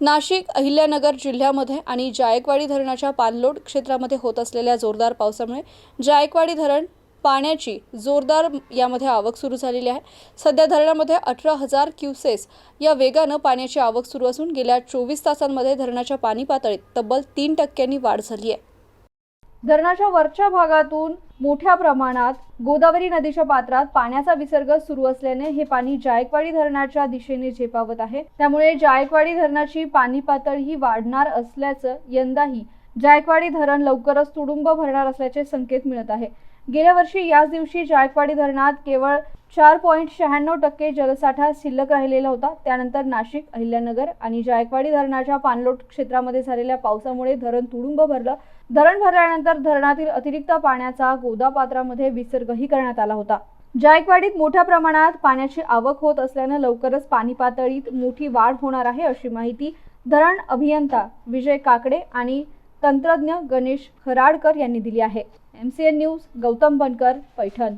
नाशिक अहिल्यानगर जिल्ह्यामध्ये आणि जायकवाडी धरणाच्या पाणलोट क्षेत्रामध्ये होत असलेल्या जोरदार पावसामुळे जायकवाडी धरण पाण्याची जोरदार यामध्ये आवक सुरू झालेली आहे. सध्या धरणामध्ये अठरा हजार क्युसेस या वेगानं पाण्याची आवक सुरू असून गेल्या चोवीस तासांमध्ये धरणाच्या पाणी पातळीत तब्बल तीन टक्क्यांनी वाढ झाली आहे. धरणाच्या वरच्या भागातून मोठ्या प्रमाणात गोदावरी नदीच्या पात्रात पाण्याचा विसर्ग सुरू असल्याने हे पाणी जायकवाडी धरणाच्या दिशेने झेपावत आहे. त्यामुळे जायकवाडी धरणाची पाणी पातळी ही वाढणार असल्याचं यंदाही जायकवाडी धरण लवकरच तुडुंब भरणार असल्याचे संकेत मिळत आहे. गेल्या वर्षी याच दिवशी जायकवाडी धरणात केवळ चार पॉईंट शहाण्णव टक्के जलसाठा शिल्लक राहिलेला होता. त्यानंतर नाशिक अहिल्यानगर आणि जायकवाडी धरणाच्या पाणलोट क्षेत्रामध्ये झालेल्या पावसामुळे धरण तुडुंब भरलं. धरण भरल्यानंतर धरणातील अतिरिक्त पाण्याचा गोदापात्रामध्ये विसर्गही करण्यात आला होता. जायकवाडीत मोठ्या प्रमाणात पाण्याची आवक होत असल्यानं लवकरच पाणी पातळीत मोठी वाढ होणार आहे अशी माहिती धरण अभियंता विजय काकडे आणि तंत्रज्ञ गणेश खराडकर यांनी दिली आहे. M C N news Gautam Bankar Paithan.